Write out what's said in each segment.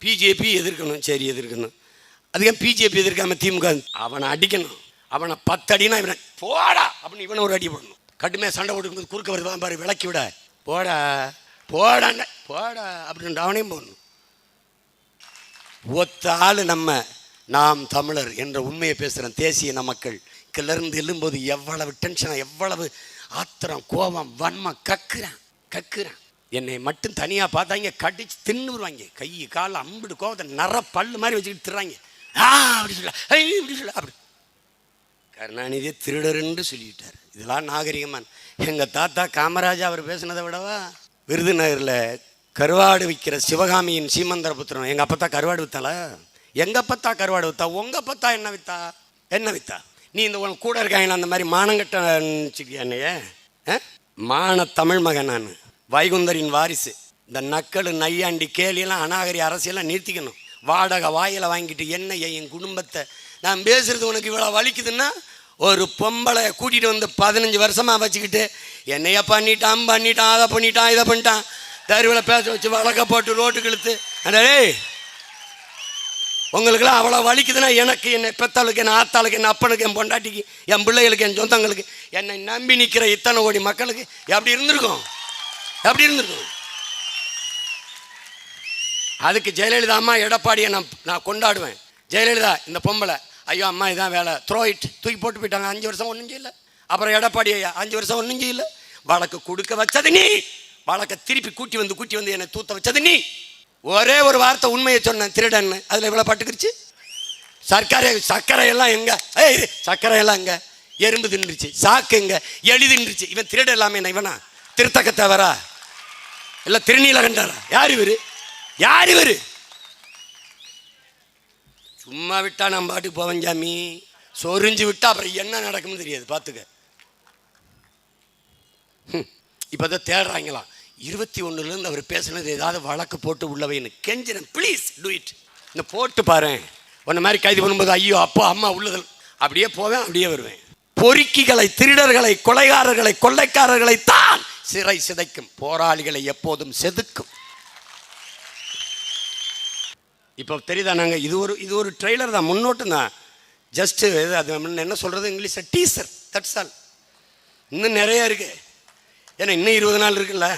BJP எதிர்க்கணும். சரி எதிர்க்கணும். அதுக்கே BJP எதிர்க்காம திமுக அவனை அடிக்கணும். அவனை பத்தடினா இவனை போடா அப்படின்னு இவனை ஒரு அடி போடணும். கடுமையாக சண்டை போட்டுக்கும்போது குறுக்க வருதான் பாரு விளக்கி விட. போடா போடாண்ட போடா அப்படின்னு அவனையும் போடணும். ஒத்த ஆள் நம்ம நாம் தமிழர் என்ற உண்மையை பேசுகிற தேசிய நமக்கள் கிளர்ந்து எழும்போது எவ்வளவு டென்ஷனாக எவ்வளவு ஆத்திரம் கோபம் வன்மம் கக்குறான் கக்குறான். என்னை மட்டும் தனியாக பார்த்தாங்க கடிச்சு தின்னுருவாங்க. கை கால் அம்பிடு கோபத்தை நர பல்லு மாதிரி வச்சுக்கிட்டு திருறாங்க. ஆ அப்படி சொல்ல ஐ இப்படி சொல்ல அப்படி. கருணாநிதியை திருடருன்னு சொல்லிட்டார். இதெல்லாம் நாகரிகமான். எங்கள் தாத்தா காமராஜா அவர் பேசுனதை விடவா? விருதுநகரில் கருவாடு விற்கிற சிவகாமியின் சீமந்தர புத்திரம் எங்கள் அப்பத்தா கருவாடு வித்தாளா? எங்கள் அப்பத்தா கருவாடு வித்தா? உங்கள் அப்பத்தா என்ன வித்தா? என்ன வித்தா? நீ இந்த உன் கூட இருக்காங்களா அந்த மாதிரி மானங்கட்ட என்னைய? மான தமிழ் மகன் நான். வைகுந்தரின் வாரிசு. இந்த நக்கல் நையாண்டி கேலியெல்லாம் அநாகரி அரசியெல்லாம் நிறுத்திக்கணும். வாடகை வாயில் வாங்கிட்டு என்னைய என் குடும்பத்தை நான் பேசுகிறது உனக்கு இவ்வளோ வலிக்குதுன்னா ஒரு பொம்பளை கூட்டிகிட்டு வந்து பதினஞ்சு வருஷமாக வச்சுக்கிட்டு என்னையை பண்ணிட்டான் பண்ணிட்டான் அதை பண்ணிட்டான் இதை பண்ணிட்டான். தெருவில் பேச வச்சு வழக்க போட்டு ரோட்டுக்கு இழுத்து டேய் உங்களுக்கெல்லாம் அவ்வளோ வலிக்குதுன்னா எனக்கு என்னை பெத்தாளுக்கு என் ஆத்தாளுக்கு என் அப்பனுக்கு என் பொண்டாட்டிக்கு என் பிள்ளைகளுக்கு என் சொந்தங்களுக்கு என்னை நம்பி நிற்கிற இத்தனை கோடி மக்களுக்கு எப்படி இருந்திருக்கும்? அப்படி இருந்திருக்கும் அதுக்கு ஜெயலலிதா அம்மா எடப்பாடியை நான் நான் கொண்டாடுவேன். ஜெயலலிதா இந்த பொம்பளை. ஐயோ அம்மா இதான் வேலை. த்ரோ இட் தூக்கி போட்டு போயிட்டாங்க. அஞ்சு வருஷம் ஒன்றும் செய்யல. அப்புறம் எடப்பாடி ஐயா அஞ்சு வருஷம் ஒன்றும் செய்யல. வழக்கு கொடுக்க வச்சது நீ. வழக்கை திருப்பி கூட்டி வந்து கூட்டி வந்து என்னை தூத்த வச்சது நீ. ஒரே ஒரு வார்த்தை உண்மையை சொன்னேன் திருடன்னு. அதில் இவ்வளோ பட்டுக்கிருச்சு? சர்க்கரை சர்க்கரை எல்லாம் எங்க? ஏய் இரு, சர்க்கரை எல்லாம் எங்க? எறும்பு தின்றுச்சு சாக்கு எங்க? எளி தின்றுச்சு இவன் திருட எல்லாமே என்ன இவனா? திருத்தக்க தவறா இல்லை திருநீலகண்டாரா? யார் இவர்? யார் இவர்? சும்மா விட்டா நான் பாட்டுக்கு போவேன் சாமி. சொரிஞ்சு விட்டா அப்புறம் என்ன நடக்கும்னு தெரியாது பார்த்துக்க இப்போ தான் தேடுறாங்களாம் இருபத்தி ஒன்றுலேருந்து அவர் பேசுனது ஏதாவது வழக்கு போட்டு உள்ளவைன்னு. கெஞ்சினேன் ப்ளீஸ் டூ இட் இந்த போட்டு பாரு உன்ன மாதிரி கைது பண்ணும்போது ஐயோ அப்பா அம்மா உள்ளதல். அப்படியே போவேன் அப்படியே வருவேன். பொறுக்கிகளை திருடர்களை கொலைகாரர்களை கொள்ளைக்காரர்களை தான் சிறை சிதைக்கும். போராளிகளை எப்போதும் செதுக்கும். இப்போ தெரியுதா நாங்கள் இது ஒரு இது ஒரு ட்ரெய்லர் தான். முன்னோட்டம் தான். ஜஸ்ட்டு அது என்ன சொல்கிறது இங்கிலீஷில் டீசர் தட்ஸ் ஆல் இன்னும் நிறைய இருக்கு. ஏன்னா இன்னும் இருபது நாள் இருக்குல்ல.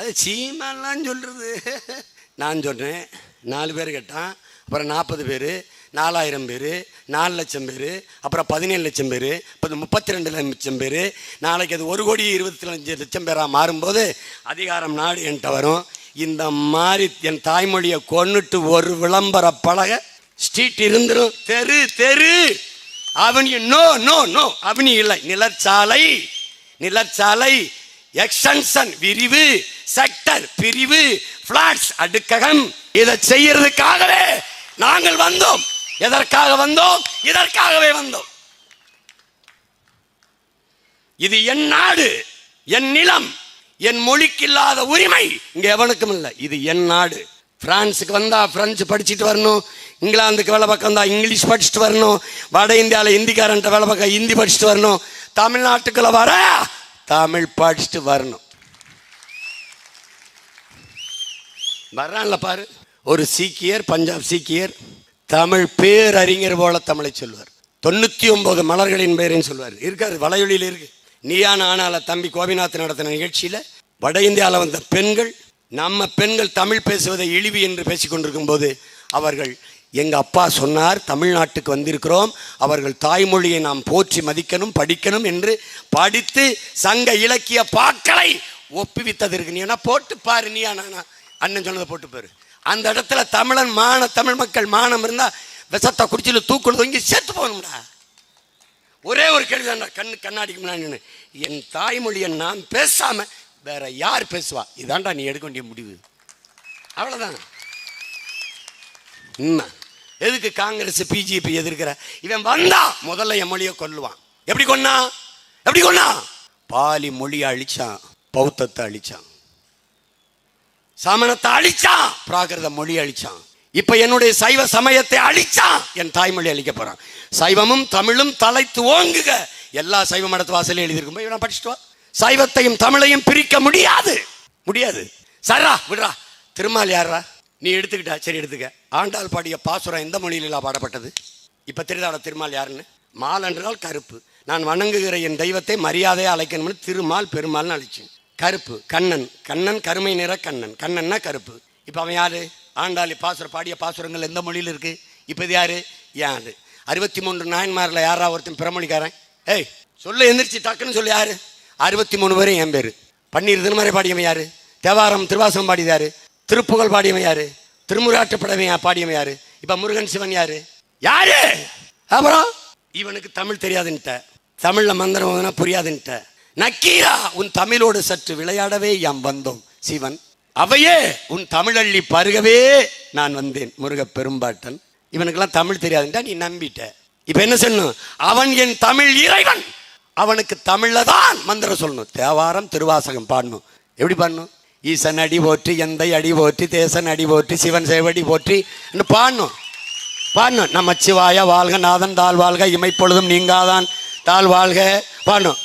அது சீமான்லாம் சொல்கிறது நான் சொல்கிறேன் நாலு பேர் கேட்டான். அப்புறம் நாற்பது பேர். நாலாயிரம் பேர் நாலு லட்சம் பேர் அப்புறம் பதினேழு லட்சம் பேர் இப்போ முப்பத்தி ரெண்டு லட்சம் பேர். நாளைக்கு அது ஒரு கோடி இருபத்தி அஞ்சு லட்சம் பேராக மாறும்போது அதிகாரம் நாடு என்கிட்ட வரும். இந்த மாதிரி என் தாய்மொழியை கொண்டுட்டு ஒரு விளம்பர பழக ஸ்ட்ரீட் இருந்துடும் தெரு தெரு. Avenue no no no avenue இல்லை. நிலச்சாலை நிலச்சாலை எக்ஸ்டென்ஷன் விரிவு செக்டர் பிரிவு பிளாட்ஸ் அடுக்ககம். இதை செய்யறதுக்காகவே நாங்கள் வந்தோம். எதற்காக வந்தோம்? இதற்காகவே வந்தோம். இது என் நாடு என் நிலம் என் மொழிக்கு இல்லாத உரிமை. இங்க எவனுக்கும் இல்லை. இது என் நாடு. பிரான்ஸுக்கு வந்தா பிரெஞ்சு படிச்சுட்டு வரணும். இங்கிலாந்துக்கு வேலை பக்கம் வந்தா இங்கிலீஷ் படிச்சுட்டு வரணும். வட இந்தியாவில் ஹிந்திக்காரன்ட்ட வேலை பக்கம் ஹிந்தி படிச்சுட்டு வரணும். தமிழ்நாட்டுக்குள்ள வர தமிழ் படிச்சுட்டு வரணும். வர்றான்ல பாரு. ஒரு சீக்கியர் பஞ்சாப் சீக்கியர் தமிழ் பேரறிஞர் போல தமிழை சொல்வார். தொண்ணூற்றி ஒன்பது மலர்களின் பெயரையும் சொல்வார். இருக்காரு வலையொலியில் இருக்கு. நீயா நானால தம்பி கோபிநாத் நடத்தின நிகழ்ச்சியில் வட இந்தியாவில் வந்த பெண்கள் நம்ம பெண்கள் தமிழ் பேசுவதை இழிவு என்று பேசிக்கொண்டிருக்கும் போது அவர்கள் எங்க அப்பா சொன்னார் தமிழ்நாட்டுக்கு வந்திருக்கிறோம் அவர்கள் தாய்மொழியை நாம் போற்றி மதிக்கணும் படிக்கணும் என்று படித்து சங்க இலக்கிய பாக்களை ஒப்புவித்தது இருக்கு நீ என்ன போட்டு பாரு நீயா நானா? அண்ணன் சொன்னதை போட்டு பாரு. அந்த இடத்துல தமிழன் மான தமிழ் மக்கள் மானம் இருந்தால் விஷத்தை குடிச்சில தூக்குள் தொங்கி சேர்த்து போகணும்டா. ஒரே ஒரு கேள்வி தான் கண்ணு கண்ணாடிக்கு முன்னாடி என் தாய்மொழியை நான் பேசாமல் வேற யார் பேசுவா? இதான்டா நீ எடுக்க வேண்டிய முடிவு. அவ்வளோதான் உண்மை. எதுக்கு காங்கிரஸ் பிஜேபி எதிர்க்கிற? இவன் வந்தா முதல்ல என் மொழியை கொல்லுவான். எப்படி கொன்னா? எப்படி கொன்னா? பாலி மொழியை அழிச்சான் பௌத்தத்தை அழிச்சான். சமணத்தை அழிச்சான். பிராகிருத மொழி அழிச்சான். இப்ப என்னுடைய சைவ சமயத்தை அழிச்சான். என் தாய்மொழி அழிக்க போறான். சைவமும் தமிழும் தலைத்து ஓங்குக. எல்லா சைவ மடத்து வாசலையும் எழுதியிருக்கும் போய் நான் படிச்சுட்டு வா. சைவத்தையும் தமிழையும் பிரிக்க முடியாது. முடியாது. சரா விடுறா. திருமால் யாரா நீ எடுத்துக்கிட்டா. சரி எடுத்துக்க. ஆண்டாள் பாடிய பாசுரம் எந்த மொழியிலா பாடப்பட்டது? இப்ப தெரியாத திருமால் யாருன்னு? மால் என்றால் கருப்பு. நான் வணங்குகிற என் தெய்வத்தை மரியாதையாக அழைக்கணும்னு திருமால் பெருமாள்னு அழைச்சேன். கருப்பு கண்ணன். கண்ணன் கருமை நிற கண்ணன். கண்ணன்னா கருப்பு. இப்போ அவன் யார்? ஆண்டாளி பாசுர பாடிய பாசுரங்கள் எந்த மொழியில் இருக்கு? இப்போ இது யாரு? யாரு? அறுபத்தி மூன்று நாயன்மாரில் யாரா ஒருத்தன் பிறமொழிக்காரன்? ஏய் சொல்லு எந்திரிச்சு டக்குன்னு சொல்லு யார்? அறுபத்தி மூணு பேரும் என் பேர். பன்னீர் திருமறை பாடியவன் யார்? தேவாரம் திருவாசம் பாடியது திருப்புகழ் பாடியவன் யார்? திருமுறாட்டுப்படவன் பாடியவன் யார்? இப்போ முருகன் சிவன் யார்? யாரு? அப்புறம்? இவனுக்கு தமிழ் தெரியாதுன்ட்ட. தமிழில் மந்திரம் ஓதுனா புரியாதுன்ட்ட. நக்கீரா உன் தமிழோடு சற்று விளையாடவே யாம் வந்தோம் சிவன். அவையே உன் தமிழள்ளி பருகவே நான் வந்தேன் முருக பெரும்பாட்டன். இவனுக்கெல்லாம் தமிழ் தெரியாதுன்ட்டா நீ நம்பிட்ட. இப்ப என்ன சொல்லணும்? அவன் என் தமிழ் இறைவன். அவனுக்கு தமிழ்ல தான் மந்திரம் சொல்லணும். தேவாரம் திருவாசகம் பாடணும். எப்படி பாடணும்? ஈசன் அடி போற்றி எந்தை அடி போற்றி தேசன் அடி போற்றி சிவன் சேவடி போற்றி பாடணும். பாடணும். நமச்சிவாய வாழ்க நாதன் தாழ் வாழ்க இமைப்பொழுதும் நீங்காதான் தாழ் வாழ்க. பாடணும்.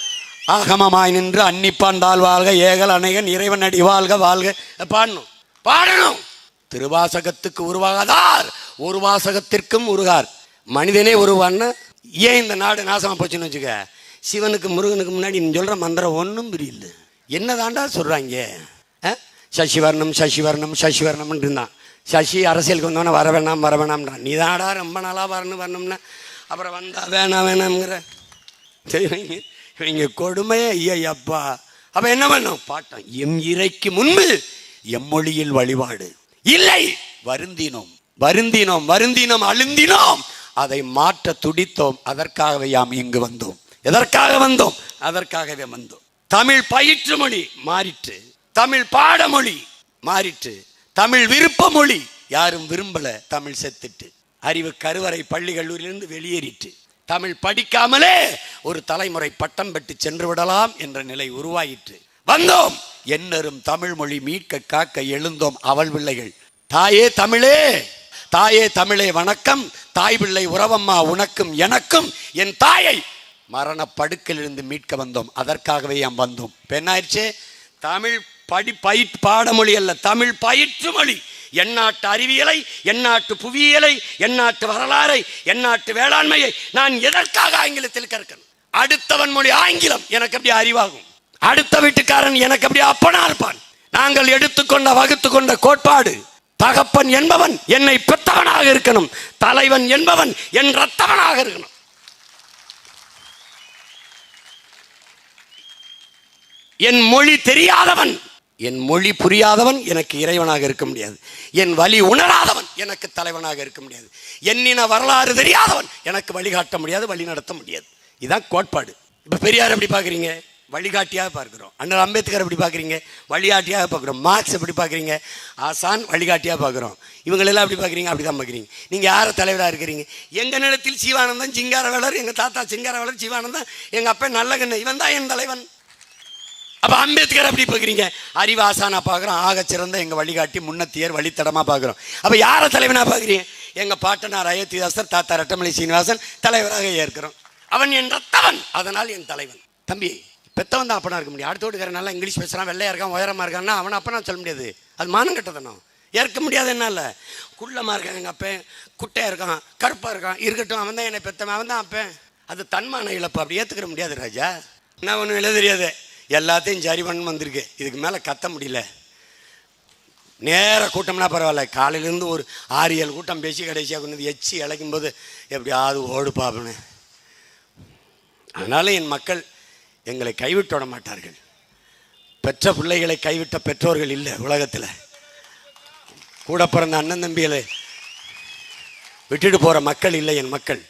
ஆகமமாய் நின்று அன்னிப்பான் தாழ் வாழ்க ஏகல் அணைகன் இறைவன் அடி வாழ்க வாழ்க. பாடணும். பாடணும். திருவாசகத்துக்கு உருவாகாதார். ஒரு வாசகத்திற்கும் உருகார். மனிதனே உருவான்னு ஏன் இந்த நாடு நாசமாக போச்சுன்னு வச்சுக்க? சிவனுக்கு முருகனுக்கு முன்னாடி நீ சொல்கிற மந்திரம் ஒன்றும் புரியல. என்னதாண்டா சொல்கிறாங்க சசிவர்ணம் சசிவர்ணம் சசிவர்ணம்னு இருந்தான் சசி அரசியலுக்கு வந்தவன வர வேணாம் வர வேணாம்ன்றான். நீ தாடா ரொம்ப நாளாக வரணும் வரணும்னா. அப்புறம் வந்தா வேணாம் வேணாம்ங்கிற. சரி இவங்க கொடுமையே ஐயப்பா அப்ப என்ன பண்ணும்? பாட்டம். எம் இறைக்கு முன்பு எம்மொழியில் வழிபாடு. இல்லை வருந்தினோம். வருந்தினோம் வருந்தினோம் அழுந்தினோம். அதை மாற்ற துடித்தோம். அதற்காகவே யாம் இங்கு வந்தோம். எதற்காக வந்தோம்? அதற்காகவே வந்தோம். தமிழ் பயிற்று மொழி மாறிற்று. தமிழ் பாடமொழி மாறிற்று. தமிழ் விருப்ப மொழி யாரும் விரும்பல. தமிழ் செத்துட்டு. அறிவு கருவறை பள்ளி கல்லூரியிலிருந்து வெளியேறிற்று. தமிழ் படிக்காமலே ஒரு தலைமுறை பட்டம் பெற்று சென்று விடலாம் என்ற நிலை உருவாயிற்று. வந்தோம். என்னரும் தமிழ் மொழி மீட்க காக்க எழுந்தோம் அவள் பிள்ளைகள். தாயே தமிழே தாயே தமிழே வணக்கம். தாய் பிள்ளை உறவம்மா உனக்கும் எனக்கும். என் தாயை மரண படுக்கிலிருந்து மீட்க வந்தோம். அதற்காகவே நாம் வந்தோம். பெண்ணாயிடுச்சே தமிழ் படி பயிற் பாடமொழி அல்ல தமிழ் பயிற்று மொழி. எந்நாட்டு அறிவியலை எந்நாட்டு புவியியலை எந்நாட்டு வரலாறை எந்நாட்டு வேளாண்மையை நான் எதற்காக ஆங்கிலத்தில் கற்கணும்? அடுத்தவன் மொழி ஆங்கிலம் எனக்கு அப்படி அறிவாகும்? அடுத்த வீட்டுக்காரன் எனக்கு அப்படி அப்பனா இருப்பான்? நாங்கள் எடுத்துக்கொண்ட வகுத்து கொண்ட கோட்பாடு தகப்பன் என்பவன் என்னை பெத்தவனாக இருக்கணும் தலைவன் என்பவன் என் ரத்தவனாக இருக்கணும். என் மொழி தெரியாதவன் என் மொழி புரியாதவன் எனக்கு இறைவனாக இருக்க முடியாது. என் வழி உணராதவன் எனக்கு தலைவனாக இருக்க முடியாது. என்னின வரலாறு தெரியாதவன் எனக்கு வழிகாட்ட முடியாது வழி நடத்த முடியாது. இதுதான் கோட்பாடு. இப்போ பெரியார் எப்படி பார்க்குறீங்க? வழிகாட்டியாக பார்க்குறோம். அண்ணல் அம்பேத்கர் எப்படி பார்க்குறீங்க? வழிகாட்டியாக பார்க்குறோம். மார்க்ஸ் எப்படி பார்க்குறீங்க? ஆசான் வழிகாட்டியாக பார்க்குறோம். இவங்களெல்லாம் எப்படி பார்க்குறீங்க? அப்படி தான் பார்க்குறீங்க. நீங்கள் யாரை தலைவராக இருக்கிறீங்க? எங்கள் நிலத்தில் சிவானந்தன் சிங்காரவேலர் எங்கள் தாத்தா சிங்காரவேலர் சிவானந்தன் எங்கள் அப்பா நல்லகண்ணு இவன் தான் என் தலைவன். அப்போ அம்பேத்கர் அப்படி பார்க்குறீங்க? அறிவாசானா பார்க்குறோம். ஆக சிறந்த எங்கள் வழிகாட்டி முன்னத்தியர் வழித்தடமாக பார்க்குறோம். அப்போ யாரை தலைவனாக பார்க்குறீங்க? எங்கள் பாட்டனார் அயோத்திதாசர் தாத்தா ரட்டமலை சீனிவாசன் தலைவராக ஏற்கிறோம். அவன் என் ரத்தவன் அதனால் என் தலைவன். தம்பி பெத்தவன் தான் அப்பனா இருக்க முடியும். அடுத்த வீட்டுக்காரன் நல்லா இங்கிலீஷ் பேசுகிறான் வெள்ளையா இருக்கான் உயரமாக இருக்கான்னா அவன் அப்பனா சொல்ல முடியாது. அது மானம் கட்டதனம் ஏற்க முடியாது என்னால. குள்ளமாக இருக்கான் எங்கள் அப்பேன். குட்டையாக இருக்கான் கருப்பாக இருக்கான். இருக்கட்டும் அவன் தான் என்னை பெத்தவன் அவன் தான் அப்பேன். அது தன்மான இழப்பு. அப்படி ஏற்றுக்கிற முடியாது ராஜா. நான் ஒன்றும் எழுத தெரியாது. எல்லாத்தையும் சரி பண்ணு வந்திருக்கு. இதுக்கு மேலே கத்த முடியல. நேர கூட்டம்னா பரவாயில்ல. காலையிலேருந்து ஒரு ஆறு ஏழு கூட்டம் பேசி கடைசியாக கொண்டு வந்து எச்சி இழைக்கும் போது எப்படியாவது ஓடு பாப்பனு அதனால் என் மக்கள் எங்களை கைவிட்டு விட மாட்டார்கள். பெற்ற பிள்ளைகளை கைவிட்ட பெற்றோர்கள் இல்லை உலகத்தில். கூட பிறந்த அண்ணன் தம்பிகளை விட்டுட்டு போகிற மக்கள் இல்லை என் மக்கள்.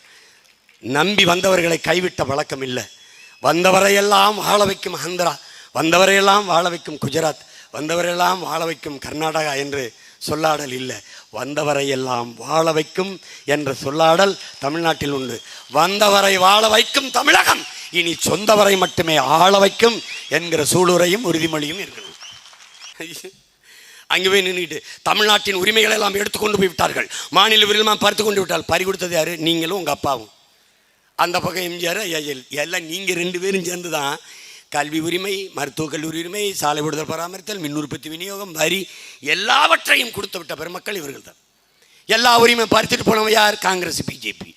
நம்பி வந்தவர்களை கைவிட்ட வழக்கம் இல்லை. வந்தவரையெல்லாம் வாழ வைக்கும் ஆந்திரா வந்தவரையெல்லாம் வாழ வைக்கும் குஜராத் வந்தவரையெல்லாம் வாழ வைக்கும் கர்நாடகா என்று சொல்லாடல் இல்லை. வந்தவரையெல்லாம் வாழ வைக்கும் என்ற சொல்லாடல் தமிழ்நாட்டில் உண்டு. வந்தவரை வாழ வைக்கும் தமிழகம் இனி சொந்தவரை மட்டுமே ஆள வைக்கும் என்கிற சூளுரையும் உறுதிமொழியும் இருக்கணும் அங்கே போய் நின்றுட்டு தமிழ்நாட்டின் உரிமைகளை எல்லாம் எடுத்துக்கொண்டு போய் விட்டார்கள். மாநில உரிமை பறித்து கொண்டு விட்டால் பறி கொடுத்தது யாரு? நீங்களும் உங்கள் அப்பாவும். அந்த பக்கம் எம்ஜிஆர் ஐயா எல்லாம் நீங்கள் ரெண்டு பேரும் சேர்ந்து தான் கல்வி உரிமை மருத்துவக் கல்லூரி உரிமை சாலை விடுதல் பராமரித்தல் மின் உற்பத்தி விநியோகம் வரி எல்லாவற்றையும் கொடுத்து விட்ட பெருமக்கள் இவர்கள் தான் எல்லா உரிமையும் பறித்துட்டு போனவன் யார்? காங்கிரஸ் பிஜேபி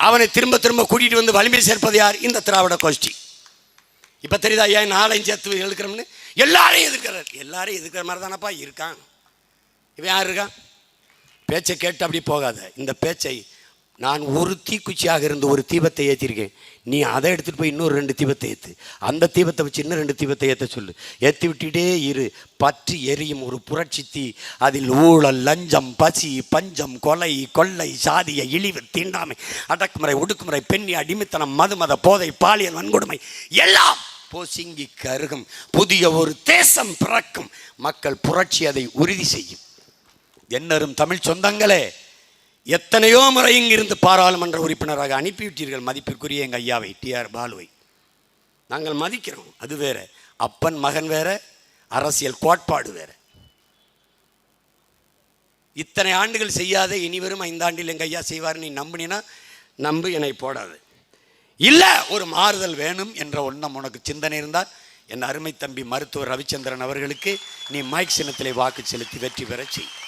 அவனை திரும்ப திரும்ப கூட்டிகிட்டு வந்து வலிமை சேர்ப்பது யார்? இந்த திராவிட கோஷ்டி. இப்போ தெரியுதா ஏன் நாளையும் சேர்த்து எழுக்கிறோம்னு? எல்லாரையும் எதிர்க்கிறார். எல்லாரையும் எதிர்க்கிற மாதிரி தானப்பா இருக்கான். இவன் யார் இருக்கான்? பேச்சை கேட்டு அப்படி போகாத. இந்த பேச்சை நான் ஒரு தீக்குச்சியாக இருந்து ஒரு தீபத்தை ஏற்றிருக்கேன் நீ அதை எடுத்துகிட்டு போய் இன்னொரு ரெண்டு தீபத்தை ஏற்று அந்த தீபத்தை வச்சு இன்னும் ரெண்டு தீபத்தை ஏற்ற சொல்லு. ஏற்றி விட்டுட்டே இரு. பற்றி எரியும் ஒரு புரட்சி தீ. அதில் ஊழல் லஞ்சம் பசி பஞ்சம் கொலை கொள்ளை சாதிய இழிவு தீண்டாமை அடக்குமுறை ஒடுக்குமுறை பெண்ணி அடிமைத்தனம் மதுமத போதை பாலியல் வன்கொடுமை எல்லாம் போசிங்கி கருகும். புதிய ஒரு தேசம் பிறக்கும். மக்கள் புரட்சி அதை உறுதி செய்யும். என்னரும் தமிழ் சொந்தங்களே? எத்தனையோ முறை இங்கிருந்து பாராளுமன்ற உறுப்பினராக அனுப்பிவிட்டீர்கள் மதிப்பிற்குரிய எங்கள் ஐயாவை டிஆர் பாலுவை. நாங்கள் மதிக்கிறோம் அது வேற. அப்பன் மகன் வேற அரசியல் கோட்பாடு வேற. இத்தனை ஆண்டுகள் செய்யாத இனிவரும் ஐந்தாண்டில் எங்கள் ஐயா செய்வார் நீ நம்பினா நம்பு என்னை போடாது. இல்லை ஒரு மாறுதல் வேணும் என்ற ஒண்ணம் உனக்கு சிந்தனை இருந்தால் என் அருமை தம்பி மருத்துவர் ரவிச்சந்திரன் அவர்களுக்கு நீ மைக் சின்னத்திலே வாக்கு செலுத்தி வெற்றி பெறச் செய்.